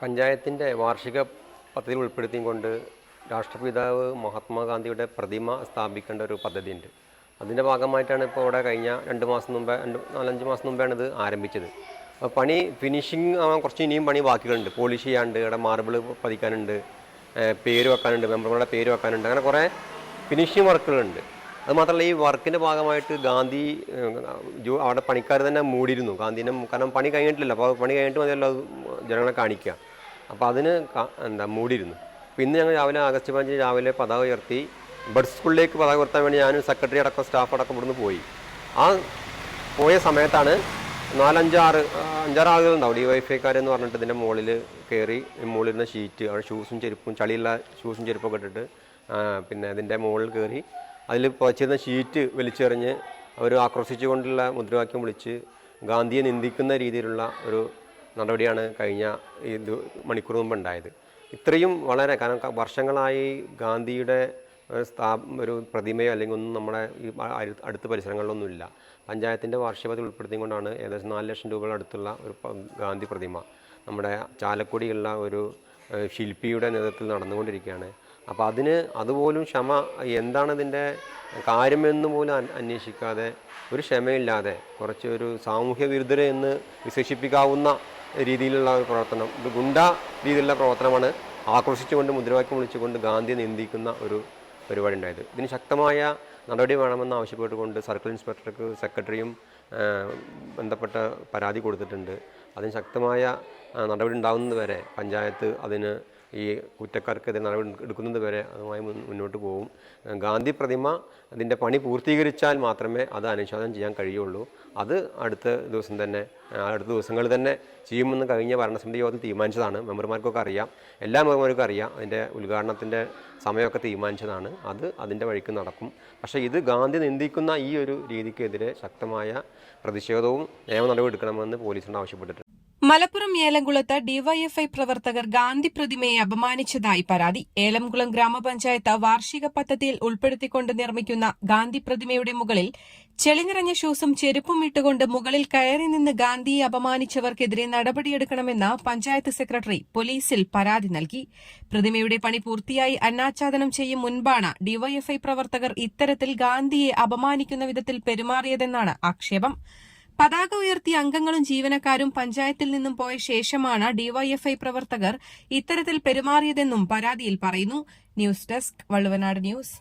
പഞ്ചായത്തിന്റെ വാർഷിക പദ്ധതിയിൽ ഉൾപ്പെടുത്തിക്കൊണ്ട് രാഷ്ട്രപിതാവ് മഹാത്മാഗാന്ധിയുടെ പ്രതിമ സ്ഥാപിക്കേണ്ട ഒരു പദ്ധതിയുണ്ട്. അതിന്റെ ഭാഗമായിട്ടാണ് ഇപ്പോൾ ഇവിടെ കഴിഞ്ഞ രണ്ട് മാസം മുമ്പേ രണ്ട് നാലഞ്ച് മാസം മുമ്പാണ് ഇത് ആരംഭിച്ചത്. അപ്പോൾ പണി ഫിനിഷിങ് ആവാൻ കുറച്ച് ഇനിയും പണി ബാക്കികളുണ്ട്. പോളിഷ് ചെയ്യാണ്ട് ഇവിടെ മാർബിൾ പതിക്കാനുണ്ട് പേര് വെക്കാനുണ്ട് മെമ്പർമാരുടെ പേര് വെക്കാനുണ്ട് അങ്ങനെ കുറേ ഫിനിഷിങ് വർക്കുകളുണ്ട് അത് മാത്രമല്ല ഈ വർക്കിന്റെ ഭാഗമായിട്ട് ഗാന്ധി അവിടെ പണിക്കാർ തന്നെ മൂടിയിരുന്നു. ഗാന്ധിനെ കാരണം പണി കഴിഞ്ഞിട്ടില്ല. അപ്പോൾ പണി കഴിഞ്ഞിട്ട് മതിയല്ലോ അത് ജനങ്ങളെ കാണിക്കുക. അപ്പോൾ അതിന് എന്താ മൂടിയിരുന്നു. പിന്നെ ഞങ്ങൾ രാവിലെ ആഗസ്റ്റ് പതിനഞ്ചിന് രാവിലെ പതാക ഉയർത്തി ബഡ് സ്കൂളിലേക്ക് പതാക ഉയർത്താൻ വേണ്ടി ഞാനും സെക്രട്ടറി അടക്കം സ്റ്റാഫ് അടക്കം ഇവിടുന്ന് പോയി. ആ പോയ സമയത്താണ് നാലഞ്ചാറ് അഞ്ചാറ് ആളുകളുണ്ടാവും ഡി വൈഫൈക്കാരെന്ന് പറഞ്ഞിട്ട് ഇതിന്റെ മുകളിൽ കയറി മുകളിലിരുന്ന ഷീറ്റ് അവിടെ ഷൂസും ചെരുപ്പും ചളിയുള്ള ഷൂസും ചെരുപ്പൊക്കെ ഇട്ടിട്ട് പിന്നെ ഇതിന്റെ മുകളിൽ കയറി അതിൽ പച്ചിരുന്ന ഷീറ്റ് വലിച്ചെറിഞ്ഞ് അവർ ആക്രോശിച്ചുകൊണ്ടുള്ള മുദ്രാവാക്യം വിളിച്ച് ഗാന്ധിയെ നിന്ദിക്കുന്ന രീതിയിലുള്ള ഒരു നടപടിയാണ് കഴിഞ്ഞ ഈ മണിക്കൂർ മുമ്പ് ഉണ്ടായത്. ഇത്രയും വളരെ കാരണം വർഷങ്ങളായി ഗാന്ധിയുടെ സ്ഥാ ഒരു പ്രതിമയോ അല്ലെങ്കിൽ ഒന്നും നമ്മുടെ ഈ അടുത്ത പരിസരങ്ങളിലൊന്നുമില്ല. പഞ്ചായത്തിന്റെ വാർഷികത്തിൽ ഉൾപ്പെടുത്തിക്കൊണ്ടാണ് ഏകദേശം നാല് ലക്ഷം രൂപയുടെ അടുത്തുള്ള ഒരു ഗാന്ധി പ്രതിമ നമ്മുടെ ചാലക്കുടിയുള്ള ഒരു ശില്പിയുടെ നേതൃത്വത്തിൽ നടന്നുകൊണ്ടിരിക്കുകയാണ്. അപ്പോൾ അതിന് അതുപോലും ക്ഷമ എന്താണ് ഇതിന്റെ കാര്യമെന്ന് പോലും അന്വേഷിക്കാതെ ഒരു ക്ഷമയില്ലാതെ കുറച്ചൊരു സാമൂഹ്യ വിരുദ്ധരെ എന്ന് വിശേഷിപ്പിക്കാവുന്ന രീതിയിലുള്ള ഒരു പ്രവർത്തനം. ഒരു ഗുണ്ട രീതിയിലുള്ള പ്രവർത്തനമാണ് ആക്രോശിച്ചുകൊണ്ട് മുദ്രാവാക്യം വിളിച്ചുകൊണ്ട് ഗാന്ധിയെ നിന്ദിക്കുന്ന ഒരു പരിപാടി ഉണ്ടായത് ഇതിന് ശക്തമായ നടപടി വേണമെന്ന് ആവശ്യപ്പെട്ടുകൊണ്ട് സർക്കിൾ ഇൻസ്പെക്ടർക്ക് സെക്രട്ടറിയും ബന്ധപ്പെട്ട പരാതി കൊടുത്തിട്ടുണ്ട്. അതിന് ശക്തമായ നടപടി ഉണ്ടാകുന്നതുവരെ പഞ്ചായത്ത് അതിന് ഈ കുറ്റക്കാർക്കെതിരെ നടപടി എടുക്കുന്നത് വരെ അതുമായി മുന്നോട്ട് പോകും. ഗാന്ധി പ്രതിമ അതിന്റെ പണി പൂർത്തീകരിച്ചാൽ മാത്രമേ അത് അനുശോചനം ചെയ്യാൻ കഴിയുള്ളൂ. അത് അടുത്ത ദിവസം തന്നെ അടുത്ത ദിവസങ്ങളിൽ തന്നെ ചെയ്യുമെന്ന് കഴിഞ്ഞ ഭരണസമിതി യോഗത്തിൽ തീരുമാനിച്ചതാണ്. മെമ്പർമാർക്കൊക്കെ അറിയാം. എല്ലാ മെമ്പർമാർക്കും അറിയാം. അതിന്റെ ഉദ്ഘാടനത്തിന്റെ സമയമൊക്കെ തീരുമാനിച്ചതാണ്. അത് അതിന്റെ വഴിക്ക് നടക്കും. പക്ഷേ ഇത് ഗാന്ധി നിന്ദിക്കുന്ന ഈ ഒരു രീതിക്കെതിരെ ശക്തമായ പ്രതിഷേധവും നിയമ നടപടി എടുക്കണമെന്ന് പോലീസിനോട് ആവശ്യപ്പെട്ടിട്ടുണ്ട്. മലപ്പുറം ഏലംകുളത്ത് ഡിവൈഎഫ്ഐ പ്രവർത്തകർ ഗാന്ധി പ്രതിമയെ അപമാനിച്ചതായി പരാതി. ഏലംകുളം ഗ്രാമപഞ്ചായത്ത് വാർഷിക പദ്ധതിയിൽ ഉൾപ്പെടുത്തിക്കൊണ്ട് നിർമ്മിക്കുന്ന ഗാന്ധി പ്രതിമയുടെ മുകളിൽ ചെളിനിറഞ്ഞ ഷൂസും ചെരുപ്പും ഇട്ടുകൊണ്ട് മുകളിൽ കയറി നിന്ന് ഗാന്ധിയെ അപമാനിച്ചവർക്കെതിരെ നടപടിയെടുക്കണമെന്ന് പഞ്ചായത്ത് സെക്രട്ടറി പോലീസിൽ പരാതി നൽകി. പ്രതിമയുടെ പണി പൂർത്തിയായി അന്നാച്ഛാദനം ചെയ്യും മുൻപാണ് ഡിവൈഎഫ്ഐ പ്രവർത്തകർ ഇത്തരത്തിൽ ഗാന്ധിയെ അപമാനിക്കുന്ന വിധത്തിൽ പെരുമാറിയതെന്നാണ് ആക്ഷേപം. പതാക ഉയർത്തിയ അംഗങ്ങളും ജീവനക്കാരും പഞ്ചായത്തിൽ നിന്നും പോയ ശേഷമാണ് ഡിവൈഎഫ്ഐ പ്രവർത്തകർ ഇത്തരത്തിൽ പെരുമാറിയതെന്നും പരാതിയിൽ പറയുന്നു. News desk Valluvanad news.